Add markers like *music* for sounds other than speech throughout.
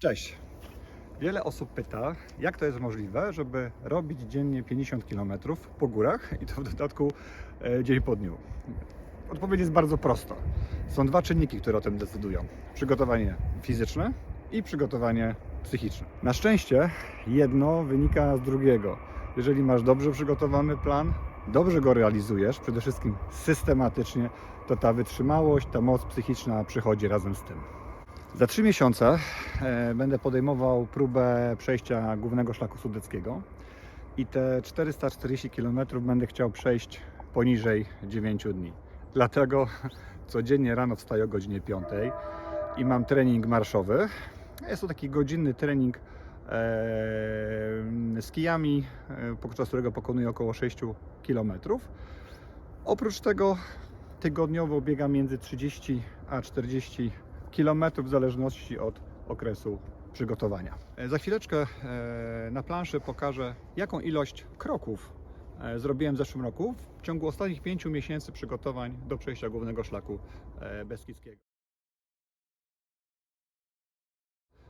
Cześć. Wiele osób pyta, jak to jest możliwe, żeby robić dziennie 50 km po górach i to w dodatku e, dzień po dniu. Odpowiedź jest bardzo prosta. Są dwa czynniki, które o tym decydują: przygotowanie fizyczne i przygotowanie psychiczne. Na szczęście jedno wynika z drugiego. Jeżeli masz dobrze przygotowany plan, dobrze go realizujesz, przede wszystkim systematycznie, to ta wytrzymałość, ta moc psychiczna przychodzi razem z tym. Za trzy miesiące e, będę podejmował próbę przejścia głównego szlaku sudeckiego i te 440 km będę chciał przejść poniżej 9 dni. Dlatego codziennie rano wstaję o godzinie 5 i mam trening marszowy. Jest to taki godzinny trening e, z kijami, e, podczas którego pokonuję około 6 km. Oprócz tego tygodniowo biegam między 30 a 40 km w zależności od okresu przygotowania. E, Za chwileczkę e, na planszy pokażę, jaką ilość kroków e, zrobiłem w zeszłym roku w ciągu ostatnich 5 miesięcy przygotowań do przejścia głównego szlaku Beskidzkiego.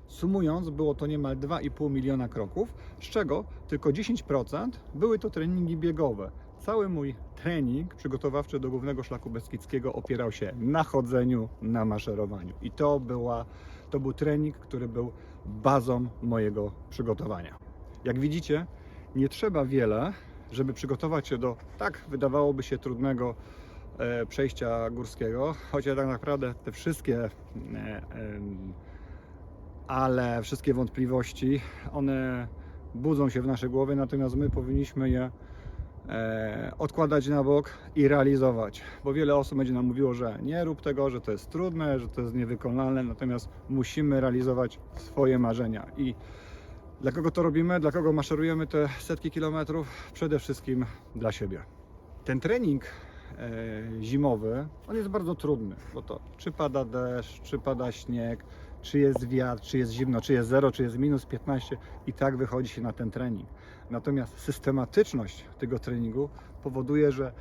Sumując, było to niemal 2,5 miliona kroków, z czego tylko 10% były to treningi biegowe. Cały mój trening przygotowawczy do głównego szlaku Beskidzkiego opierał się na chodzeniu, na maszerowaniu. I to, była, to był trening, który był bazą mojego przygotowania. Jak widzicie, nie trzeba wiele, żeby przygotować się do tak wydawałoby się trudnego e, przejścia górskiego, chociaż tak naprawdę te wszystkie e, em, ale wszystkie wątpliwości, one budzą się w naszej głowie, natomiast my powinniśmy je e, odkładać na bok i realizować, bo wiele osób będzie nam mówiło, że nie rób tego, że to jest trudne, że to jest niewykonalne, natomiast musimy realizować swoje marzenia i dla kogo to robimy, dla kogo maszerujemy te setki kilometrów? Przede wszystkim dla siebie. Ten trening e, zimowy, on jest bardzo trudny, bo to czy pada deszcz, czy pada śnieg, czy jest wiatr, czy jest zimno, czy jest 0, czy jest minus 15 i tak wychodzi się na ten trening. Natomiast systematyczność tego treningu powoduje, że e,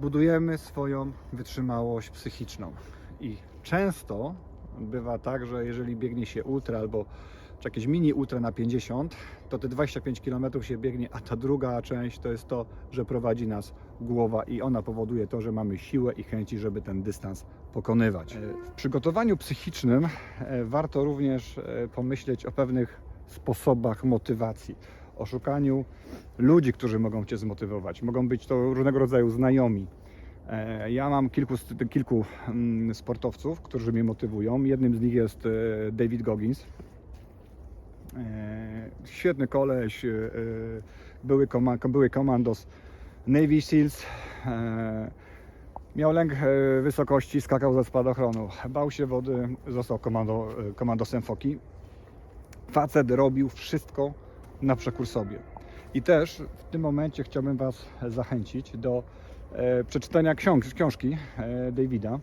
budujemy swoją wytrzymałość psychiczną. I często bywa tak, że jeżeli biegnie się ultra albo czy jakieś mini ultra na 50, to te 25 km się biegnie, a ta druga część to jest to, że prowadzi nas głowa i ona powoduje to, że mamy siłę i chęci, żeby ten dystans pokonywać. E, W przygotowaniu psychicznym e, warto również e, pomyśleć o pewnych sposobach motywacji, o szukaniu ludzi, którzy mogą Cię zmotywować. Mogą być to różnego rodzaju znajomi, Ja mam kilku, kilku mm, sportowców, którzy mnie motywują. Jednym z nich jest David Goggins. Świetny koleś, były, były komandos Navy Seals. E, Miał lęk e, wysokości, skakał ze spadochronu. Bał się wody, został komando, e, komandosem foki. Facet robił wszystko na przekór sobie. I też w tym momencie chciałbym Was zachęcić do e, przeczytania książ- książki e, Davida.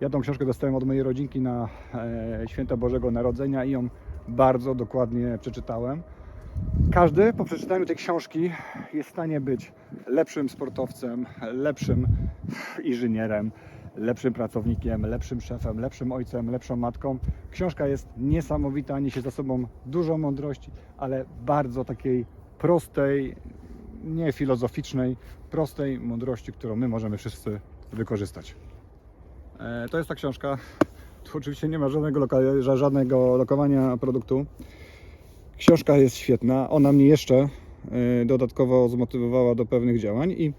Ja tą książkę dostałem od mojej rodzinki na e, święta Bożego Narodzenia i ją bardzo dokładnie przeczytałem. Każdy po przeczytaniu tej książki jest w stanie być lepszym sportowcem, lepszym inżynierem, lepszym pracownikiem, lepszym szefem, lepszym ojcem, lepszą matką. Książka jest niesamowita, niesie za sobą dużo mądrości, ale bardzo takiej prostej, nie filozoficznej, prostej mądrości, którą my możemy wszyscy wykorzystać. E, To jest ta książka. Tu oczywiście nie ma żadnego, loka- ża- żadnego lokowania produktu. Książka jest świetna. Ona mnie jeszcze e, dodatkowo zmotywowała do pewnych działań i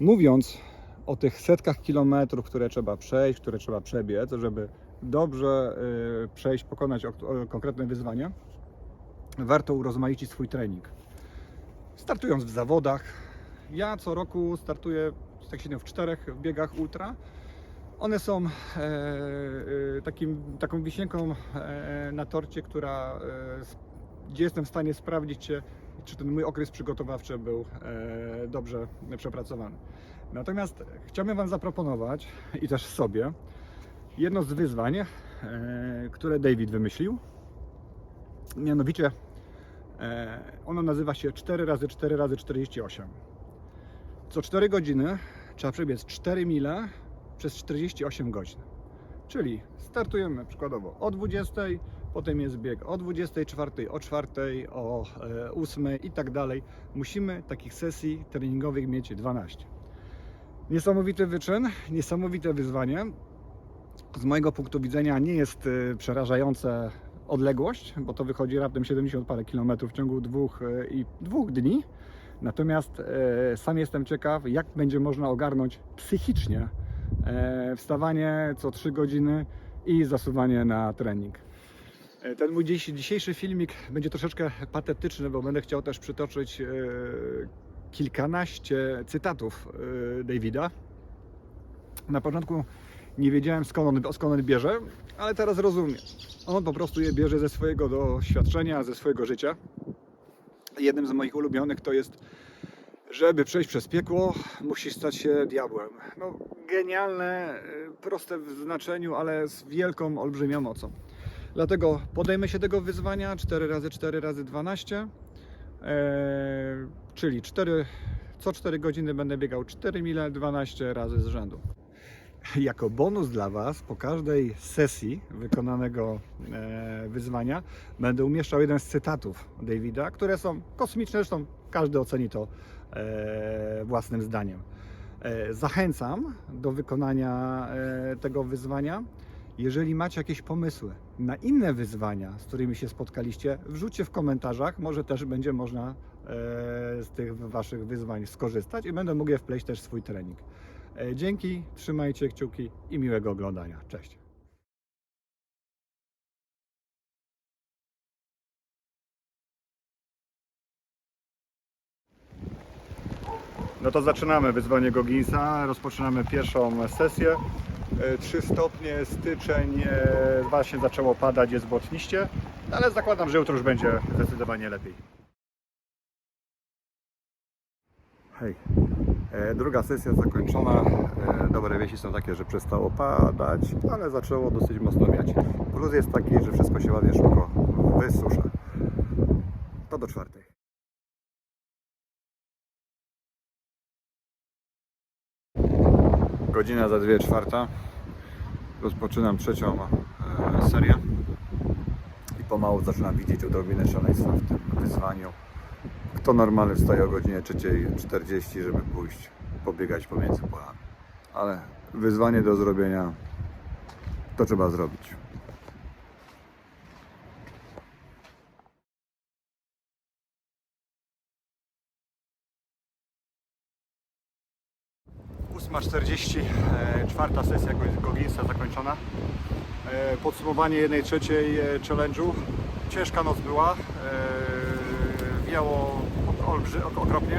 mówiąc o tych setkach kilometrów, które trzeba przejść, które trzeba przebiec, żeby dobrze e, przejść, pokonać konkretne wyzwanie, warto urozmaicić swój trening. Startując w zawodach, ja co roku startuję tak się w czterech biegach ultra. One są e, takim, taką wisienką na torcie, która, gdzie jestem w stanie sprawdzić, czy, czy ten mój okres przygotowawczy był e, dobrze przepracowany. Natomiast chciałbym Wam zaproponować i też sobie jedno z wyzwań, e, które David wymyślił. Mianowicie e, ono nazywa się 4x4x48. Co 4 godziny trzeba przebiec 4 mile przez 48 godzin. Czyli startujemy przykładowo o 20, potem jest bieg o 24, o 4, o e, 8 i tak dalej. Musimy takich sesji treningowych mieć 12. Niesamowity wyczyn, niesamowite wyzwanie. Z mojego punktu widzenia nie jest e, przerażające odległość, bo to wychodzi raptem 70 parę kilometrów w ciągu dwóch e, i dwóch dni. Natomiast e, sam jestem ciekaw, jak będzie można ogarnąć psychicznie e, wstawanie co 3 godziny i zasuwanie na trening. E, Ten mój dzisiejszy filmik będzie troszeczkę patetyczny, bo będę chciał też przytoczyć e, kilkanaście cytatów e, Davida. Na początku nie wiedziałem skąd on, skąd on bierze, ale teraz rozumiem. On po prostu je bierze ze swojego doświadczenia, ze swojego życia. Jednym z moich ulubionych to jest, żeby przejść przez piekło, musisz stać się diabłem. No, genialne, proste w znaczeniu, ale z wielką, olbrzymią mocą. Dlatego podejmę się tego wyzwania 4 razy 4 razy 12 e, czyli 4, co 4 godziny będę biegał 4 mile 12 razy z rzędu. Jako bonus dla Was po każdej sesji wykonanego e, wyzwania będę umieszczał jeden z cytatów Davida, które są kosmiczne, zresztą każdy oceni to e, własnym zdaniem. E, zachęcam do wykonania tego wyzwania. Jeżeli macie jakieś pomysły na inne wyzwania, z którymi się spotkaliście, wrzućcie w komentarzach. Może też będzie można e, z tych Waszych wyzwań skorzystać i będę mógł je wpleść też w swój trening. E, Dzięki, trzymajcie kciuki i miłego oglądania. Cześć. No to zaczynamy wyzwanie Gogginsa. Rozpoczynamy pierwszą sesję. 3 stopnie, styczeń, e, właśnie zaczęło padać, jest błotniście, ale zakładam, że jutro już będzie zdecydowanie lepiej. Hej, e, druga sesja zakończona. E, Dobre wieści są takie, że przestało padać, ale zaczęło dosyć mocno wiać. Plus jest taki, że wszystko się ładnie szybko wysusza. To do czwartej. Godzina za dwie czwarta. Rozpoczynam trzecią e, serię i pomału zaczynam widzieć odrobinę szaleństwa w tym wyzwaniu. Kto normalny wstaje o godzinie 3.40, żeby pójść pobiegać pomiędzy polami. Ale wyzwanie do zrobienia to trzeba zrobić. Ósma 40, e, sesja Go- Gogginsa zakończona. E, Podsumowanie jednej trzeciej e, challenge'u. Ciężka noc była. Wiało olbrzy, ok- okropnie.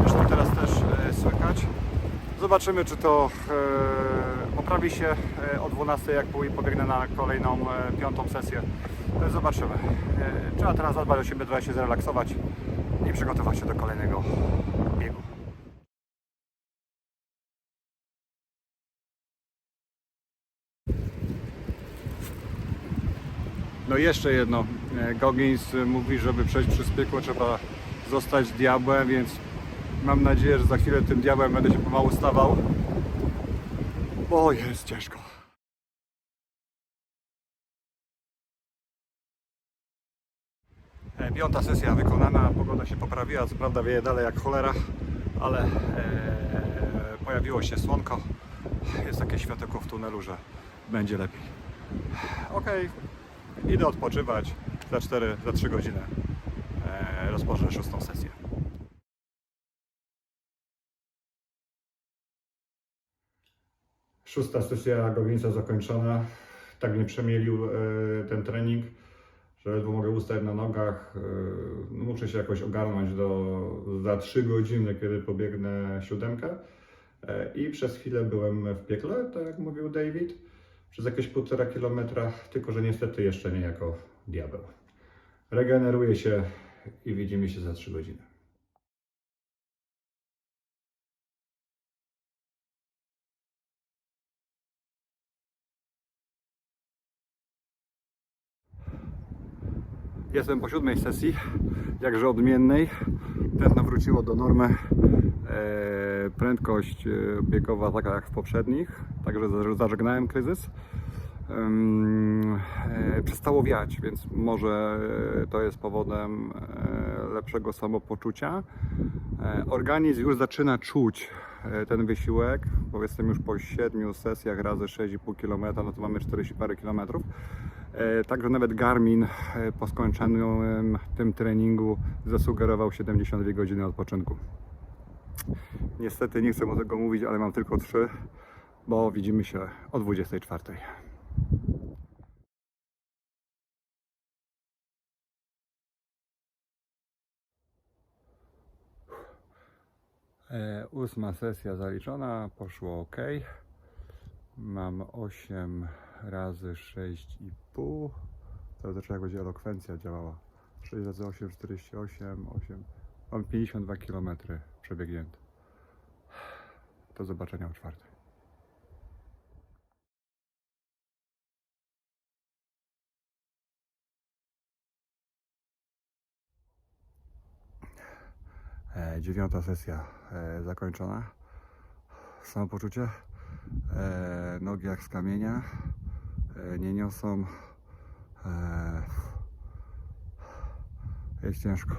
Zresztą teraz też słychać. Zobaczymy, czy to poprawi się o 12, jak pój- pobiegnę na kolejną piątą sesję. Zobaczymy. Trzeba teraz zadbać o siebie, trochę się zrelaksować i przygotować się do kolejnego No jeszcze jedno. E, Goggins mówi, żeby przejść przez piekło trzeba zostać diabłem, więc mam nadzieję, że za chwilę tym diabłem będę się pomału stawał. Bo jest ciężko. E, Piąta sesja wykonana, pogoda się poprawiła, co prawda wieje dalej jak cholera, ale e, pojawiło się słonko, jest takie światełko w tunelu, że będzie lepiej. Okej, idę odpoczywać, za 4, za 3 godziny e, rozpocznę szóstą sesję. Szósta sesja Gogginsa zakończona. Tak mnie przemielił e, ten trening, że ledwo mogę ustać na nogach. E, muszę się jakoś ogarnąć do, za 3 godziny, kiedy pobiegnę siódemkę. I przez chwilę byłem w piekle, tak jak mówił David, przez jakieś półtora kilometra, tylko że niestety jeszcze nie jako diabeł. Regeneruję się i widzimy się za 3 godziny. Jestem po siódmej sesji, jakże odmiennej. Tętno wróciło do normy. E, prędkość e, biegowa taka jak w poprzednich, także za- zażegnałem kryzys. e, przestało wiać, więc może to jest powodem lepszego samopoczucia. Organizm już zaczyna czuć ten wysiłek, jestem już po 7 sesjach razy 6,5 km, no to mamy 40 parę kilometrów. Także nawet Garmin po skończonym tym treningu zasugerował 72 godziny odpoczynku. Niestety nie chcę o tego mówić, ale mam tylko 3, bo widzimy się o 24. E, ósma sesja zaliczona, poszło ok. Mam 8 razy 6,5. Teraz zaczęła jak będzie elokwencja działała. 6 razy 8, 48, 8. Mam 52 km przebiegnięte. Do zobaczenia o czwartej. E, dziewiąta sesja e, zakończona. Samopoczucie. E, nogi jak z kamienia. E, nie niosą. E, jest ciężko.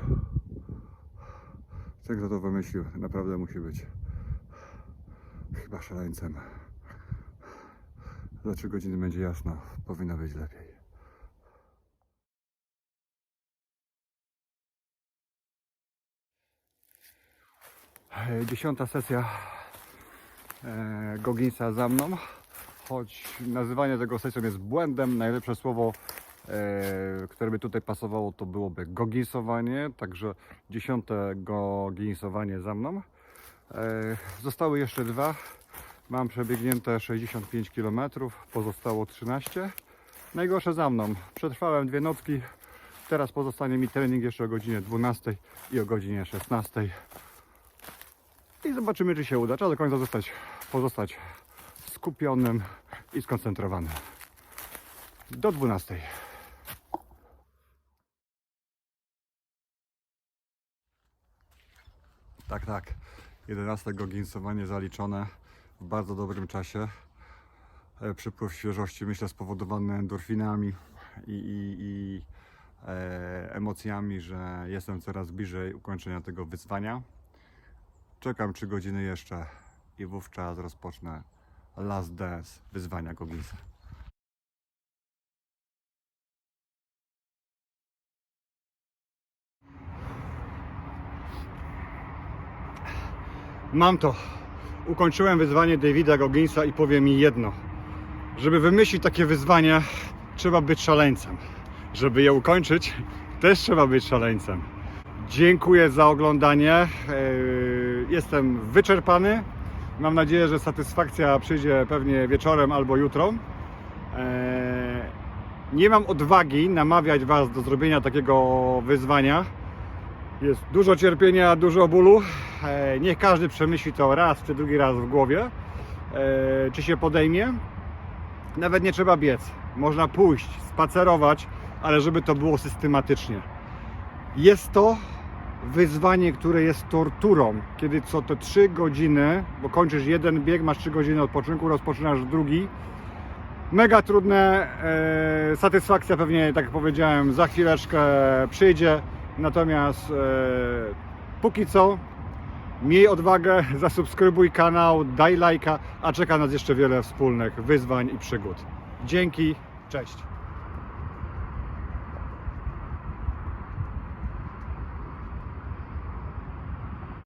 Ten, kto to wymyślił, naprawdę musi być chyba szaleńcem. Za 3 godziny będzie jasno. Powinno być lepiej. Dziesiąta sesja e, Gogginsa za mną. Choć nazywanie tego sesją jest błędem, najlepsze słowo, które by tutaj pasowało, to byłoby gogginsowanie. Także dziesiąte gogginsowanie za mną. E, zostały jeszcze dwa. Mam przebiegnięte 65 km, pozostało 13. Najgorsze za mną. Przetrwałem dwie nocki. Teraz pozostanie mi trening jeszcze o godzinie 12 i o godzinie 16. I zobaczymy, czy się uda. Trzeba do końca zostać, pozostać skupionym i skoncentrowanym. Do 12. Tak, tak. 11 gogginsowanie zaliczone w bardzo dobrym czasie. E, Przypływ świeżości, myślę, spowodowany endorfinami i, i, i e, emocjami, że jestem coraz bliżej ukończenia tego wyzwania. Czekam 3 godziny jeszcze i wówczas rozpocznę Last Dance wyzwania Gogginsa. Mam to. Ukończyłem wyzwanie Davida Gogginsa i powiem mi jedno. Żeby wymyślić takie wyzwanie, trzeba być szaleńcem. Żeby je ukończyć, też trzeba być szaleńcem. Dziękuję za oglądanie. Eee, Jestem wyczerpany. Mam nadzieję, że satysfakcja przyjdzie pewnie wieczorem albo jutro. Eee, Nie mam odwagi namawiać Was do zrobienia takiego wyzwania. Jest dużo cierpienia, dużo bólu. Eee, Niech każdy przemyśli to raz czy drugi raz w głowie, eee, czy się podejmie. Nawet nie trzeba biec. Można pójść, spacerować, ale żeby to było systematycznie. Jest to wyzwanie, które jest torturą, kiedy co te 3 godziny, bo kończysz jeden bieg, masz 3 godziny odpoczynku, rozpoczynasz drugi. Mega trudne, e, satysfakcja pewnie, tak jak powiedziałem, za chwileczkę przyjdzie, natomiast e, póki co miej odwagę, *laughs* zasubskrybuj kanał, daj lajka, a czeka nas jeszcze wiele wspólnych wyzwań i przygód. Dzięki, cześć.